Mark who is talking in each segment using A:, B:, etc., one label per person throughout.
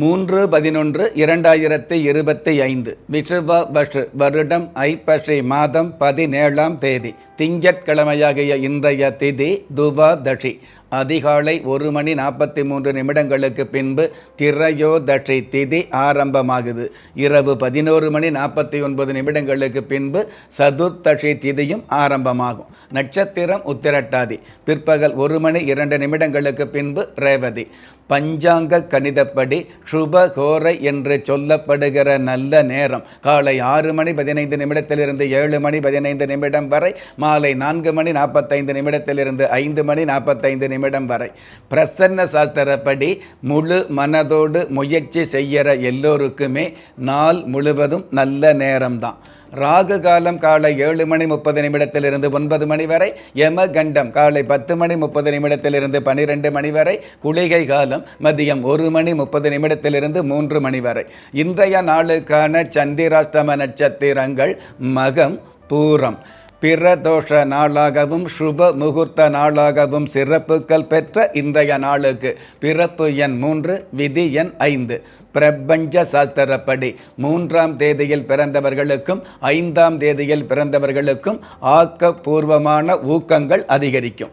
A: மூன்று பதினொன்று இரண்டாயிரத்தி இருபத்தி ஐந்து விஷுவ வருடம் ஐப்பசி மாதம் பதினேழாம் தேதி. திங்கட்கிழமையாகிய இன்றைய திதி துவாதஷி அதிகாலை ஒரு மணி நாற்பத்தி மூன்று நிமிடங்களுக்கு பின்பு திரையோதஷி திதி ஆரம்பமாகுது. இரவு பதினோரு மணி நாற்பத்தி ஒன்பது நிமிடங்களுக்கு பின்பு சதுர்த்தஷி திதியும் ஆரம்பமாகும். நட்சத்திரம் உத்திரட்டாதி. பிற்பகல் ஒரு மணி இரண்டு நிமிடங்களுக்கு பின்பு ரேவதி. பஞ்சாங்க கணிதப்படி சுபகோரை என்று சொல்லப்படுகிற நல்ல நேரம். காலை ஆறு மணி பதினைந்து நிமிடத்திலிருந்து ஏழு மணி பதினைந்து நிமிடம் வரை மாலை நான்கு மணி நாற்பத்தைந்து நிமிடத்திலிருந்து ஐந்து மணி நாற்பத்தைந்து நிமிடம் வரை. பிரசன்ன சாஸ்திரப்படி முழு மனதோடு முயற்சி செய்கிற எல்லோருக்குமே நாள் முழுவதும் நல்ல நேரம்தான். ராகு காலம் காலை ஏழு மணி முப்பது நிமிடத்திலிருந்து ஒன்பது மணி வரை யம கண்டம் காலை பத்து மணி முப்பது நிமிடத்திலிருந்து பனிரெண்டு மணி வரை குளிகை காலம் மதியம் ஒரு மணி முப்பது நிமிடத்திலிருந்து மூன்று மணி வரை. இன்றைய நாளுக்கான சந்திராஷ்டம நட்சத்திரங்கள் மகம் பூரம். பிரதோஷ நாளாகவும் சுப முகூர்த்த நாளாகவும் சிறப்புகள் பெற்ற இன்றைய நாளுக்கு பிறப்பு எண் மூன்று விதி எண் ஐந்து. பிரபஞ்ச சாஸ்திரப்படி மூன்றாம் தேதியில் பிறந்தவர்களுக்கும் ஐந்தாம் தேதியில் பிறந்தவர்களுக்கும் ஆக்கப்பூர்வமான ஊக்கங்கள் அதிகரிக்கும்.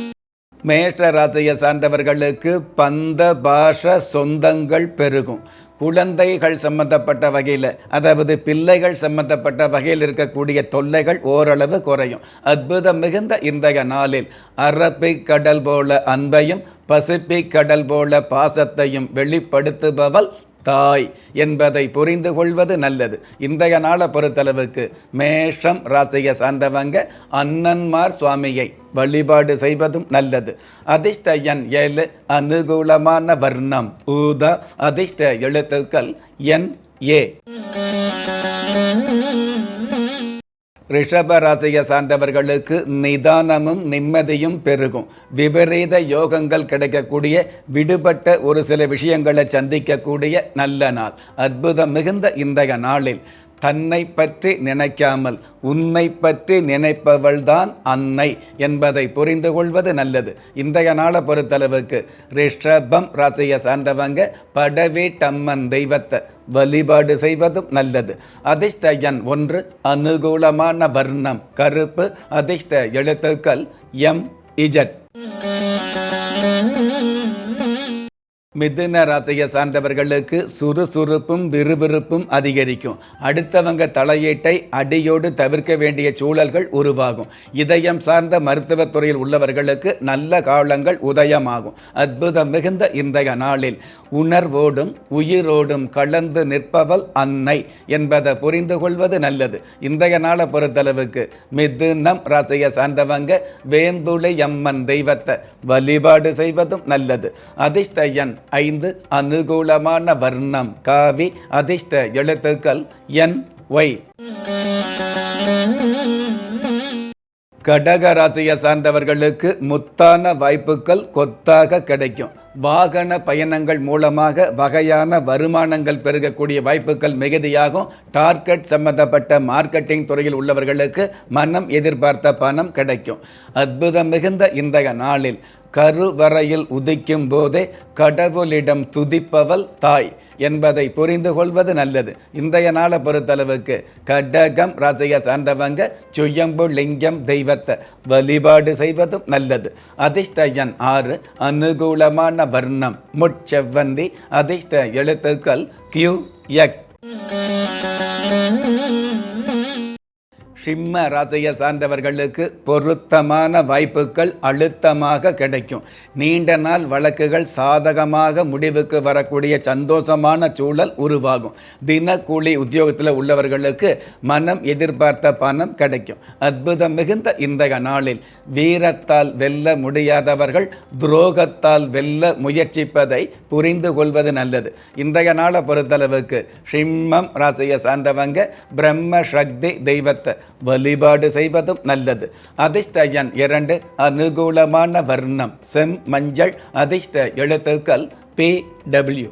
A: மேஷ ராசியை சார்ந்தவர்களுக்கு பந்த பாஷ சொந்தங்கள் பெருகும். குழந்தைகள் சம்பந்தப்பட்ட வகையில் அதாவது பிள்ளைகள் சம்பந்தப்பட்ட வகையில் இருக்கக்கூடிய தொல்லைகள் ஓரளவு குறையும். அற்புதம் மிகுந்த இன்றைய நாளில் அரபிக் கடல் போல அன்பையும் பசிபிக் கடல் போல பாசத்தையும் வெளிப்படுத்துபவள் தாய் என்பதை புரிந்து கொள்வது நல்லது. இன்றைய நாளை பொறுத்தளவுக்கு மேஷம் ராசியை சார்ந்தவங்க அண்ணன்மார் சுவாமியை வழிபாடு செய்வதும் நல்லது. அதிர்ஷ்ட எண் ஏழு அனுகூலமான வர்ணம். ஊதா அதிர்ஷ்ட எழுத்துக்கள் என் ஏ. ரிஷப ராசியை சார்ந்தவர்களுக்கு நிதானமும் நிம்மதியும் பெருகும். விபரீத யோகங்கள் கிடைக்கக்கூடிய விடுபட்ட ஒரு சில விஷயங்களை சந்திக்கக்கூடிய நல்ல நாள். அற்புதம் மிகுந்த இன்றைய நாளில். தன்னை பற்றி நினைக்காமல் உன்னை பற்றி நினைப்பவள்தான் அன்னை என்பதை புரிந்து கொள்வது நல்லது. இன்றைய நாளை பொறுத்தளவுக்கு ரிஷபம் ராசியை சார்ந்தவங்க படவீட்டம்மன் தெய்வத்தை வழிபாடு செய்வதும் நல்லது. அதிர்ஷ்ட எண் ஒன்று அனுகூலமான வர்ணம் கருப்பு. அதிர்ஷ்ட எழுத்துக்கள் எம் இஜட். மிதுன ராசியை சார்ந்தவர்களுக்கு சுறுசுறுப்பும் விறுவிறுப்பும் அதிகரிக்கும். அடுத்தவங்க தலையீட்டை அடியோடு தவிர்க்க வேண்டிய சூழல்கள் உருவாகும். இதயம் சார்ந்த மருத்துவத்துறையில் உள்ளவர்களுக்கு நல்ல காலங்கள் உதயமாகும். அற்புதம் மிகுந்த இன்றைய நாளில். உணர்வோடும் உயிரோடும் கலந்து நிற்பவள் அன்னை என்பதை புரிந்து கொள்வது நல்லது. இன்றைய நாளை பொறுத்தளவுக்கு மிதுனம் ராசியை சார்ந்தவங்க வேம்புளை அம்மன் தெய்வத்தை வழிபாடு செய்வதும் நல்லது. அதிர்ஷ்டயன் ஐந்து அனுகூலமான வர்ணம். காவி அதிர்ஷ்ட எழுத்துக்கள் என் ஒய். கடக ராசியை சார்ந்தவர்களுக்கு முத்தான வாய்ப்புகள் கொத்தாக கிடைக்கும். வாகன பயணங்கள் மூலமாக வகையான வருமானங்கள் பெருகக்கூடிய வாய்ப்புகள் மிகுதியாகும். டார்கெட் சம்பந்தப்பட்ட மார்க்கெட்டிங் துறையில் உள்ளவர்களுக்கு மனம் எதிர்பார்த்த பணம் கிடைக்கும். அற்புதம் மிகுந்த இன்றைய நாளில் கருவறையில் உதிக்கும் போதே கடவுளிடம் துதிப்பவள் தாய் என்பதை புரிந்து கொள்வது நல்லது. இன்றைய நாளை பொறுத்தளவுக்கு கடகம் ராசியை சார்ந்தவங்க சுயம்பு லிங்கம் தெய்வத்தை வழிபாடு செய்வதும் நல்லது. அதிர்ஷ்டயன் ஆறு அனுகூலமான வர்ணம் முட்செவ்வந்தி அதிர்ஷ்ட எழுத்துக்கள் கியூ எக்ஸ் சிம்ம ராசியை சார்ந்தவர்களுக்கு பொருத்தமான வாய்ப்புகள் அழுத்தமாக கிடைக்கும். நீண்ட நாள் வழக்குகள் சாதகமாக முடிவுக்கு வரக்கூடிய சந்தோஷமான சூழல் உருவாகும். தினக்கூலி உத்தியோகத்தில் உள்ளவர்களுக்கு மனம் எதிர்பார்த்த பணம் கிடைக்கும். அற்புதம் மிகுந்த இன்றைய நாளில் வீரத்தால் வெல்ல முடியாதவர்கள் துரோகத்தால் வெல்ல முயற்சிப்பதை புரிந்து கொள்வது நல்லது. இன்றைய நாளை பொறுத்தளவுக்கு சிம்மம் ராசியை சார்ந்தவங்க பிரம்ம சக்தி தெய்வத்தை வழிபாடு செய்வதும் நல்லது. அதிர்ஷ்டயன் இரண்டு அனுகூலமான வர்ணம். செம் மஞ்சள். அதிர்ஷ்ட எழுத்துக்கள் பி டபிள்யூ.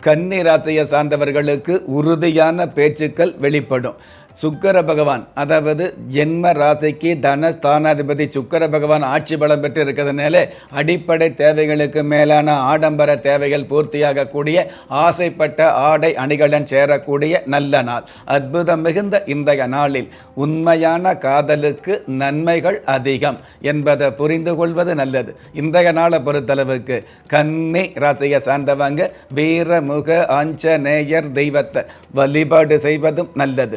A: கன்னி ராசியை சார்ந்தவர்களுக்கு உறுதியான பேச்சுக்கள் வெளிப்படும். சுக்கர பகவான் அதாவது ஜென்ம ராசிக்கு தனஸ்தானாதிபதி சுக்கர பகவான் ஆட்சி பலம் பெற்று இருக்கிறதுனால அடிப்படை தேவைகளுக்கு மேலான ஆடம்பர தேவைகள் பூர்த்தியாகக்கூடிய ஆசைப்பட்ட ஆடை அணிகளுடன் சேரக்கூடிய நல்ல நாள். அற்புதம் மிகுந்த இன்றைய நாளில் உண்மையான காதலுக்கு நன்மைகள் அதிகம் என்பதை புரிந்து கொள்வது நல்லது. இன்றைய நாளை பொறுத்தளவுக்கு கன்னி ராசியை சார்ந்தவங்க வீரமுக ஆஞ்சநேயர் தெய்வத்தை வழிபாடு செய்வதும் நல்லது.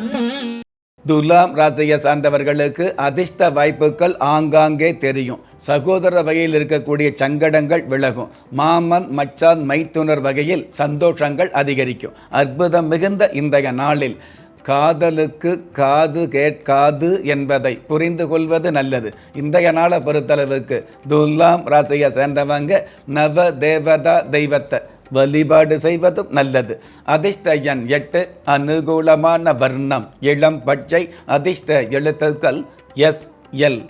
A: துலாம் ராசியை சார்ந்தவர்களுக்கு அதிர்ஷ்ட வாய்ப்புகள் ஆங்காங்கே தெரியும். சகோதர வகையில் இருக்கக்கூடிய சங்கடங்கள் விலகும். மாமன் மச்சான் மைத்துனர் வகையில் சந்தோஷங்கள் அதிகரிக்கும். அற்புதம் மிகுந்த இன்றைய நாளில் காதலுக்கு காது கேட்காது என்பதை புரிந்து கொள்வது நல்லது. இன்றைய நாளை பொறுத்தளவுக்கு துல்லாம் ராசியை சேர்ந்தவங்க நவ தேவதா தெய்வத்தை வழிபாடு செய்வதும் நல்லது. அதிர்ஷ்ட எண் எட்டு அனுகூலமான வர்ணம். இளம் பச்சை அதிர்ஷ்ட எழுத்துக்கள் எஸ் எல்.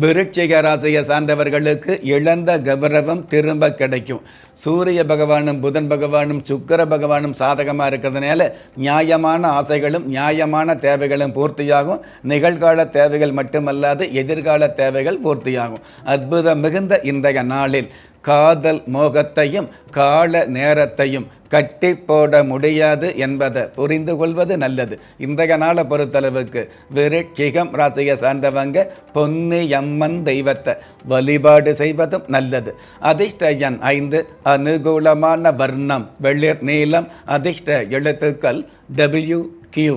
A: விருட்சிக ராசியை சார்ந்தவர்களுக்கு இழந்த கௌரவம் திரும்ப கிடைக்கும். சூரிய பகவானும் புதன் பகவானும் சுக்கர பகவானும் சாதகமாக இருக்கிறதுனால நியாயமான ஆசைகளும் நியாயமான தேவைகளும் பூர்த்தியாகும். நிகழ்கால தேவைகள் மட்டுமல்லாது எதிர்கால தேவைகள் பூர்த்தியாகும். அற்புதம் மிகுந்த இன்றைய நாளில் காதல் மோகத்தையும் கால நேரத்தையும் கட்டி போட முடியாது என்பதை புரிந்து கொள்வது நல்லது. இன்றைய நாளை பொறுத்தளவுக்கு விருட்சிகம் ராசியை சார்ந்தவங்க பொன்னி அம்மன் தெய்வத்தை வழிபாடு செய்வதும் நல்லது. அதிர்ஷ்ட எண் ஐந்து அனுகூலமான வர்ணம் வெளிர் நீளம் அதிர்ஷ்ட எழுத்துக்கள் டபிள்யூ கியூ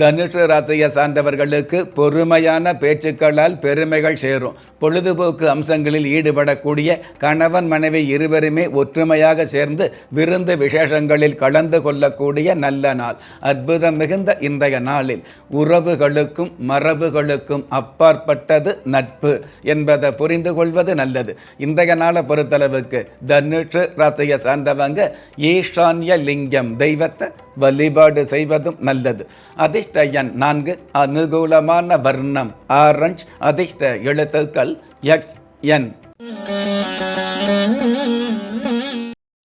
A: தனுஷ ராசியை சார்ந்தவர்களுக்கு பொறுமையான பேச்சுக்களால் பெருமைகள் சேரும். பொழுதுபோக்கு அம்சங்களில் ஈடுபடக்கூடிய கணவன் மனைவி இருவருமே ஒற்றுமையாக சேர்ந்து விருந்து விசேஷங்களில் கலந்து கொள்ளக்கூடிய நல்ல நாள். அற்புதம் மிகுந்த இன்றைய நாளில் உறவுகளுக்கும் மரபுகளுக்கும் அப்பாற்பட்டது நட்பு என்பதை புரிந்து கொள்வது நல்லது. இன்றைய நாளை பொறுத்தளவுக்கு தனுஷ ராசியை சார்ந்தவங்க ஈஷான்ய லிங்கம் தெய்வத்தை வழிபாடு செய்வதும் நல்லது. அதிர்ஷ்ட எண் நான்கு அனுகூலமான வர்ணம் ஆரஞ்ச் அதிர்ஷ்ட எழுத்துக்கள் எக்ஸ் என்.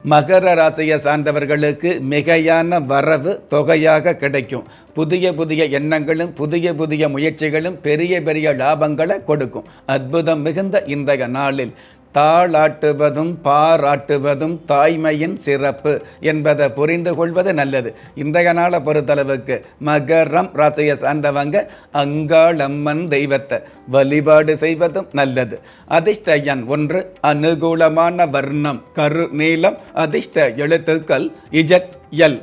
A: மகர ராசியை சார்ந்தவர்களுக்கு மிகையான வரவு தொகையாக கிடைக்கும். புதிய புதிய எண்ணங்களும் புதிய புதிய முயற்சிகளும் பெரிய பெரிய லாபங்களை கொடுக்கும். அற்புதம் மிகுந்த இன்றைய நாளில். தாளாட்டுவதும் பாராட்டுவதும் தாய்மையின் சிறப்பு என்பதை புரிந்து கொள்வது நல்லது. இன்றைய நாளை பொறுத்தளவுக்கு மகரம் ராசியை சார்ந்தவங்க அங்காளம்மன் தெய்வத்தை வழிபாடு செய்வதும் நல்லது. அதிர்ஷ்ட எண் ஒன்று அனுகூலமான வர்ணம் கரு நீளம் அதிர்ஷ்ட எழுத்துக்கள் இஜட் எல்.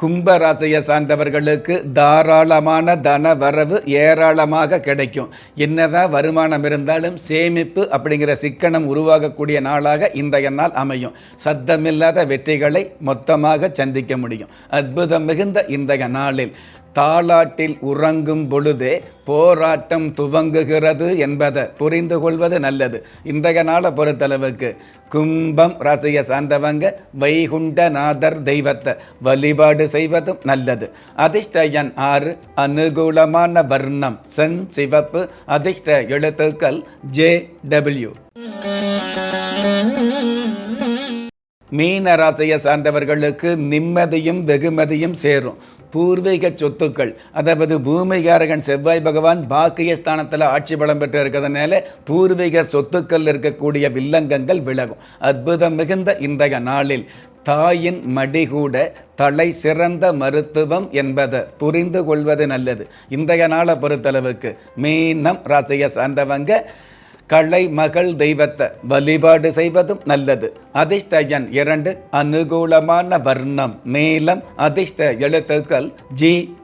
A: கும்பராசியை சார்ந்தவர்களுக்கு தாராளமான தன வரவு ஏராளமாக கிடைக்கும். என்னதான் வருமானம் இருந்தாலும் சேமிப்பு அப்படிங்கிற சிக்கனம் உருவாகக்கூடிய நாளாக இன்றைய நாள் அமையும். சத்தமில்லாத வெற்றிகளை மொத்தமாக சந்திக்க முடியும். அற்புதம் மிகுந்த இன்றைய நாளில். தாளாட்டில் உறங்கும் பொழுதே போராட்டம் துவங்குகிறது என்பதை புரிந்து கொள்வது நல்லது. இன்றைய நாளை பொறுத்தளவுக்கு கும்பம் ராசியை சார்ந்தவங்க வைகுண்டநாதர் தெய்வத்தை வழிபாடு செய்வதும் நல்லது. அதிர்ஷ்ட எண் ஆறு அனுகூலமான வர்ணம் சென் சிவப்பு. அதிர்ஷ்ட எழுத்துக்கள் ஜே டபிள்யூ. மீன ராசியை சார்ந்தவர்களுக்கு நிம்மதியும் வெகுமதியும் சேரும். பூர்வீக சொத்துக்கள். அதாவது பூமிகாரகன் செவ்வாய் பகவான் பாக்கியஸ்தானத்தில் ஆட்சி பலம் பெற்று இருக்கிறதுனால பூர்வீக சொத்துக்கள் இருக்கக்கூடிய வில்லங்கங்கள் விலகும். அற்புதம் மிகுந்த இன்றைய நாளில் தாயின் மடிகூட தலை சிறந்த மருத்துவம் என்பதை புரிந்து கொள்வது நல்லது. இன்றைய நாளை பொறுத்தளவுக்கு மீனம் ராசியை சார்ந்தவங்க கலை மகள் தெய்வத்தை வழிபாடு செய்வதும் நல்லது. அதிர்ஷ்ட எண் இரண்டு அனுகூலமான வர்ணம் நீலம் அதிர்ஷ்ட எழுத்துக்கள் ஜி